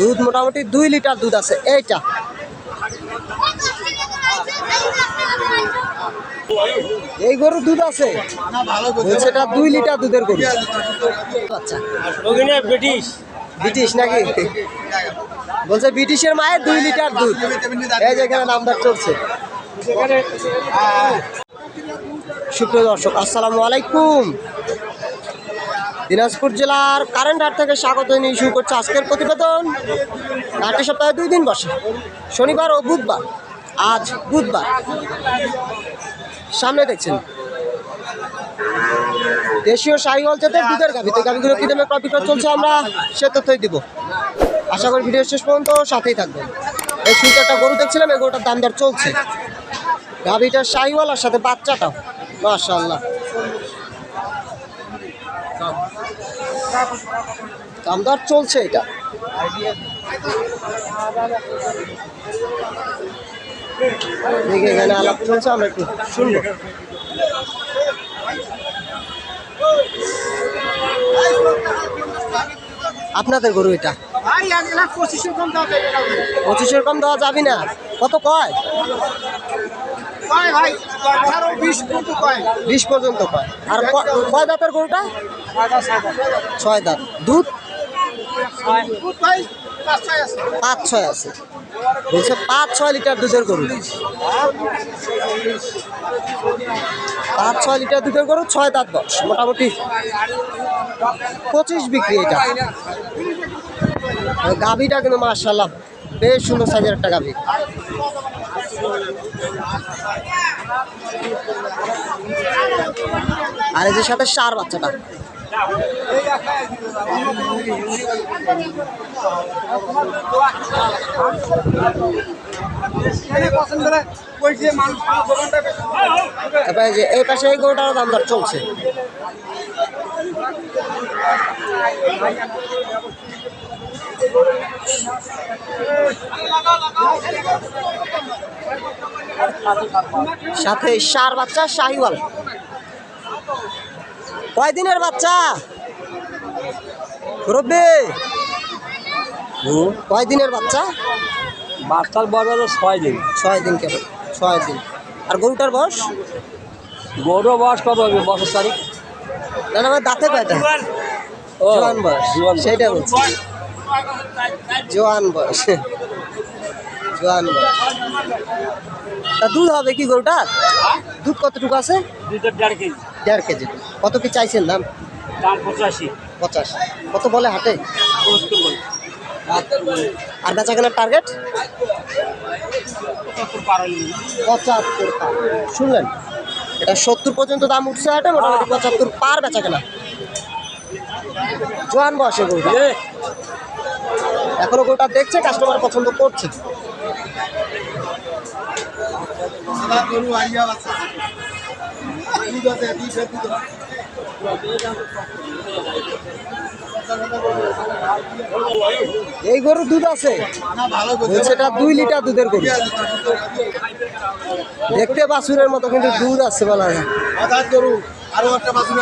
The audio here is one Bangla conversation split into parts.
দুধ মোটামুটি দুই লিটার দুধ আছে এইটা। এই গরুর দুধ আছে? এটা দুই লিটার দুধের গরু। আচ্ছা। ব্রিটিশ। ব্রিটিশ নাকি? বলছে ব্রিটিশের মায়ের দুই লিটার দুধ। এই যে এখানে নামদার চলছে। সুপ্রিয় দর্শক আসসালামু আলাইকুম। দিনাজপুর জেলার কারেন্ট হাট থেকে স্বাগত নিয়ে শুরু করছে আজকের প্রতিবেদন। হাটে সপ্তাহে দুই দিন বসে, শনিবার ও বুধবার, আজ বুধবার। সামনে দেখছেন। দেশীয় শাহী জাতের দুধের গাভি তো গাভিগুলো কী দামে প্রফিট চলছে আমরা সে তথ্যই দিব। আশা করি ভিডিও শেষ পর্যন্ত সাথেই থাকবেন। এই শুরুতে একটা গরু দেখছিলাম, এই গরুটার দাম দর চলছে। গাভিটার শাহিওয়ালার সাথে বাচ্চাটাও মাশাল্লাহ দাম দর চলছে এটা। দেখি এখানে আলাপ চলছে আমরা একটু শুনব। আপনাদের গরু এটা? পঁচিশের কম দেওয়া যাবে না। কত কয়? কয় ভাই? আঠারো বিশ কিন্তু কয় বিশ পর্যন্ত কয় আর কয় দাঁতের গরুটা? ছয় দাঁত। দুধ? পাঁচ ছয় আছে। পাঁচ ছয় বলছে পাঁচ ছয় লিটার দুধের গরু। পাঁচ ছয় লিটার দুধের গরু ছয় দাঁত বয়স মোটামুটি পঁচিশ বিক্রি এটা। গাভীটা কিন্তু মার্শাল্লাহ বেশ সুন্দর সাইজের একটা গাভী। আর এই যে সাথে সার বাচ্চাটা। যে এই পাশে এই গরুটারও দাম দর চলছে। সাথে সার বাচ্চা শাহিওয়াল। কয় দিনের বাচ্চা? রব্বে কয় দিনের বাচ্চা? বাচ্চার বয়স হলো ছয় দিন। ছয় দিন কেবল ছয় দিন। আর গরুটার বয়স? গরু বয়স কত হবে? বছর তারিখ? না না আমার দাঁতে কয়টা? ও, জোয়ান বয়স। জোয়ান বয়স। সেটা বলছি। জোয়ান বয়স। জোয়ান বয়স। তা দুধ হবে কি গরুটার? দুধ কতটুকু আছে? দুধের দেড় কেজি। দেড় কেজি। কত কি চাইছেন দাম? দাম পঁচাশি। পঞ্চাশ কত বলে হাটে? আর বেচা কেনার টার্গেট পঁচাত্তর শুনলেন? এটা সত্তর পর্যন্ত দাম উঠছে হাটে মোটামুটি পঁচাত্তর পার বেচা কেনা জোয়ান বয়সে গরুটা এখনও গরুটা দেখছে কাস্টমার পছন্দ করছে। এই গরুর দুধ আছে? সেটা দুই লিটার দুধের গরু। দেখতে বাছুরের মতো কিন্তু দুধ আছে বলা যায়। করু আরও একটা বাছুর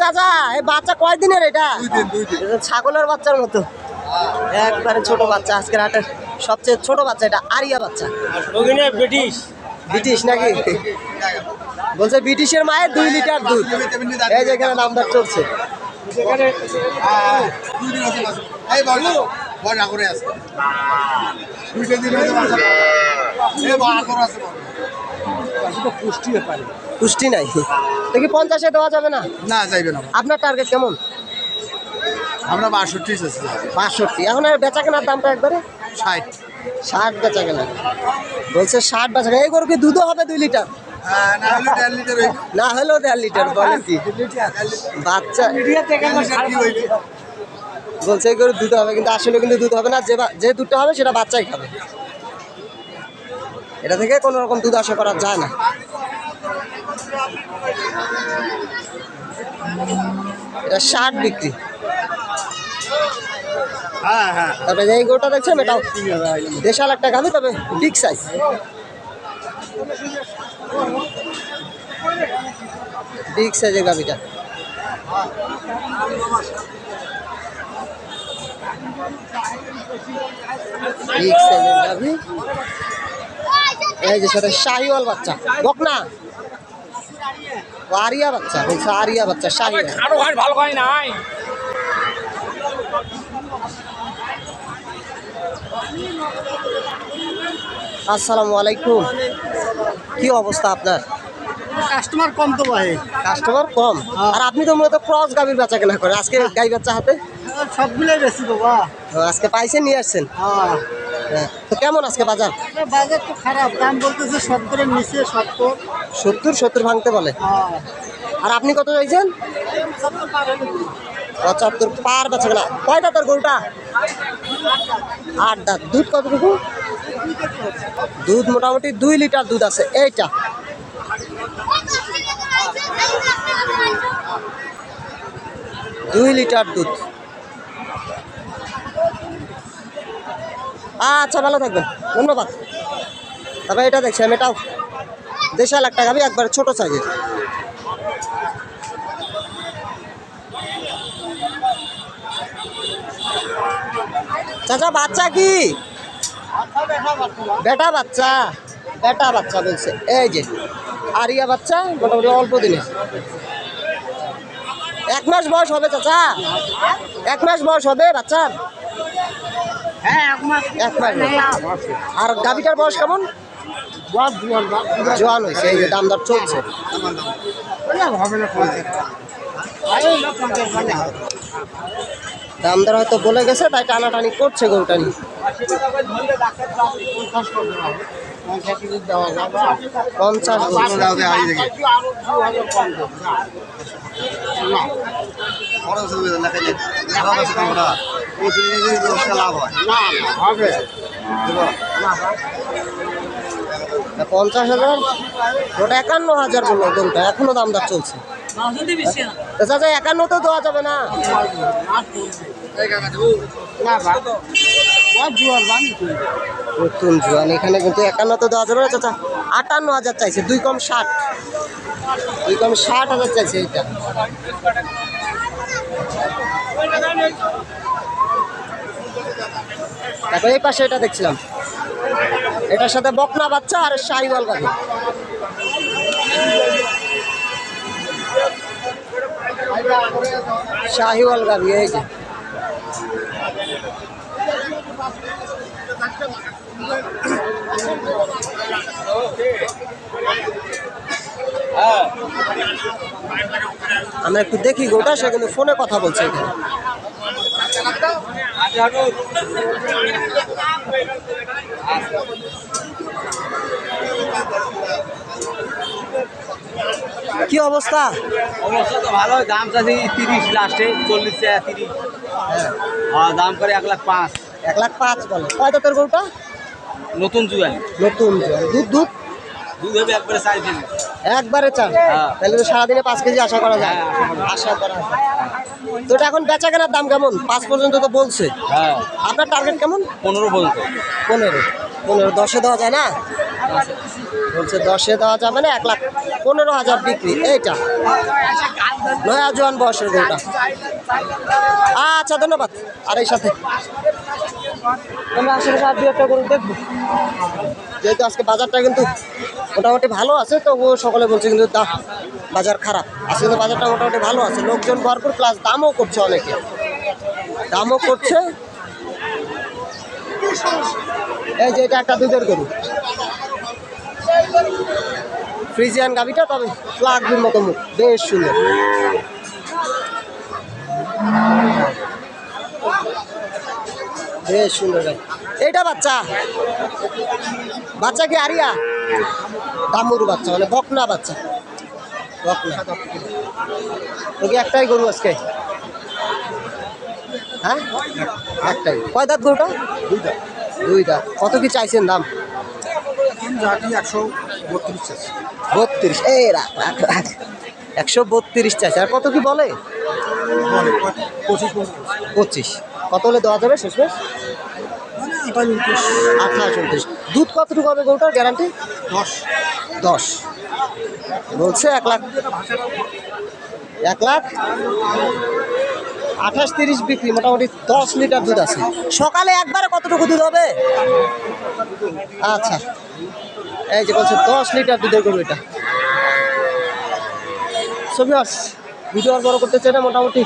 চাচা এই বাচ্চা এটা? ছাগলের বাচ্চার মতো। একবারে ছোট বাচ্চা আজকের হাটের। সবচেয়ে ছোট বাচ্চা এটা আরিয়া বাচ্চা। ব্রিটিশ। ব্রিটিশ নাকি? বলছে ব্রিটিশের মায়ের দুই লিটার দুধ। এই যে এখানে নামদার চলছে। দুই দিন আছে বাছুর এই বড় বড় করে আছে দুই তিন দিন হয়েছে বাচ্চা এই বড় করে আছে পুষ্টি পারে পুষ্টি নাই। দেখি পঞ্চাশে দেওয়া যাবে না? না যাইবে না। আপনার টার্গেট কেমন? আমরা বাষট্টি বাষট্টি। এখন আর বেচা কেনার দামটা একবারে? ষাট। ষাট বেচা কেনা বলছে ষাট বেচা এই গরু কি দুধও হবে দুই লিটার? হ্যাঁ, না হলে দেড় লিটার হলেও দেড় লিটার বলে কি? বাচ্চা বলছে এই গরু দুধ হবে কিন্তু আসলে কিন্তু দুধ হবে না। যে যে দুধটা হবে সেটা বাচ্চাই খাবে। এটা থেকে কোনো রকম দুধ আশা করা যায় না। এটা ষাট বিক্রি। হ্যাঁ হ্যাঁ। তারপরে এই গরুটা দেখছেন এটাও দেশাল একটা গাভি তবে বিগ সাইজ বিগ সাইজের গাভিটা। বিগ সাইজের গাভী। এই যে সাথে শাহিওয়াল বাচ্চা। বকনা। আরিয়া বাচ্চা বলছে আরিয়া বাচ্চা শাহিওয়াল। আরও ভালো হয় নাই। আসসালামু আলাইকুম। কি অবস্থা আপনার? কাস্টমার কম তো ভাই। কাস্টমার কম? আর আপনি তো মূলত ক্রস গাভীর বেচা কেনা করেন। আজকে গাই বাচ্চা হাতে? সবগুলোই বেশি বাবা আজকে পাইছেন নিয়ে আসছেন? হ্যাঁ। হ্যাঁ। তো কেমন আজকে বাজার? বাজার তো খারাপ। দাম বলতেছে সত্তরের নিচে সত্তর। সত্তর সত্তর ভাঙতে বলে। হ্যাঁ। আর আপনি কত চাইছেন? পঁচাত্তর পার বেচা কেনা কয়টা তোর গরুটা? আট দুধ কতটুকু দুধ মোটামুটি দুই লিটার দুধ আছে। এইটা। দুই লিটার দুধ। আচ্ছা ভালো থাকবেন। ধন্যবাদ। তারপরে এটা দেখছি, আমি এটাও। দেশাল একটা গাবি একবারে ছোট সাইজের। চাচা বাচ্চা কি? বেটা বাচ্চা। বেটা বাচ্চা বলছে। এই যে আরিয়া বাচ্চা মোটামুটি অল্প দিনে। এক মাস বয়স হবে চাচা। এক মাস বয়স হবে বাচ্চার হ্যাঁ এক মাস। আর গাভিটার বয়স কেমন? জোয়ান হয়েছে এই যে দাম দর চলছে হবে না পঞ্চাশ আরে না পঞ্চাশ মানে হবে দাম দর হয়তো বলে গেছে, তাই টানাটানি করছে গরুটা পঞ্চাশ পঞ্চাশ হাজার, ওটা একান্ন হাজার বলল গরুটা, এখনও দামদার চলছে। চাচা দেওয়া যাবে না। নতুন জোয়ান, এখানে কিন্তু একান্ন তো দেওয়া যাবে না চাচা। আটান্ন হাজার চাইছে, দুই কম ষাট। দুই কম ষাট হাজার চাইছে তারপর এই পাশে এটা দেখছিলাম। এটার সাথে বকনা বাচ্চা আর শাহিওয়াল গাভি শাহিওয়াল গাভি এই যে। আমরা একটু দেখি গোটা সে কিন্তু ফোনে কথা বলছে এখানে। কি অবস্থা? অবস্থা তো ভালো দাম চাচ্ছি তিরিশ লাস্টে চল্লিশ তিরিশ। হ্যাঁ দাম করে এক লাখ পাঁচ। এক লাখ পাঁচ বলে। কয়টা তোর গরুটা? নতুন জুয়ান নতুন। দুধ দুধ? দুধ হবে একবারে চার কেজি। একবারে চার? হ্যাঁ। তাহলে তো সারাদিনে পাঁচ কেজি আশা করা যায়। হ্যাঁ, আশা করা যায়। তো এটা এখন বেচা কেনার দাম কেমন? পাঁচ পর্যন্ত তো বলছে। হ্যাঁ। আপনার টার্গেট কেমন? পনেরো পর্যন্ত। পনেরো। পনেরো দশে দেওয়া যায় না? বলছে দশে দেওয়া যাবে না এক লাখ পনেরো হাজার বিক্রি এইটা। নয়া জোয়ান বয়সের গরুটা। আচ্ছা ধন্যবাদ। আর এই সাথে? আমরা আশেপাশে আর দু একটা গরু দেখব। যেহেতু আজকে বাজারটা কিন্তু মোটামুটি ভালো আছে তো ও সকলে বলছে কিন্তু দা বাজার খারাপ। আজকে কিন্তু বাজারটা মোটামুটি ভালো আছে লোকজন ভরপুর প্লাস দামও করছে অনেকে। দামও করছে। এই যে এটা একটা দুধের গরু। ফ্রিজিয়ান গাভিটা তবে ফ্লাগবির মতো মুখ বেশ সুন্দর। বেশ সুন্দর গাই এইটা বাচ্চা? বাচ্চা কি আরিয়া? দামুর বাচ্চা মানে বকনা বাচ্চা। বকনা। একটাই গরু আজকে? হ্যাঁ? একটাই। কয় দাঁত গরুটা? দুই দাঁত। কত কি চাইছেন দাম? একশো বত্রিশ আছে বত্রিশ। এই রাখ রাখ রাখ। একশো বত্রিশ চাইছে। আর কত কি বলে? পঁচিশ। কত হলে দেওয়া যাবে? শেষ শেষমেশ আঠাশ উনত্রিশ। দুধ কতটুকু হবে গরুটার গ্যারান্টি? দশ। দশ। বলছে এক লাখ। এক লাখ? আঠাশ তিরিশ বিক্রি। মোটামুটি দশ লিটার দুধ আছে। সকালে একবারে কতটুকু দুধ হবে? আচ্ছা। এই যে বলছে দশ লিটার দুধের গরু এটা। সবিয়াস ভিডিও আর বড় করতে চাই না, মোটামুটি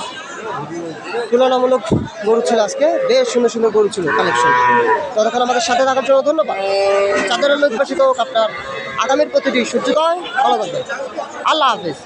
তুলনামূলক গরু ছিল আজকে, বেশ সুন্দর সুন্দর গরু ছিল কালেকশন ততক্ষণ আমাদের সাথে থাকার জন্য ধন্যবাদ। চাঁদের বেশি হোক, আপনার আগামীর প্রতিটি সূর্যোদয় ভালো থাকবেন। আল্লাহ হাফিজ।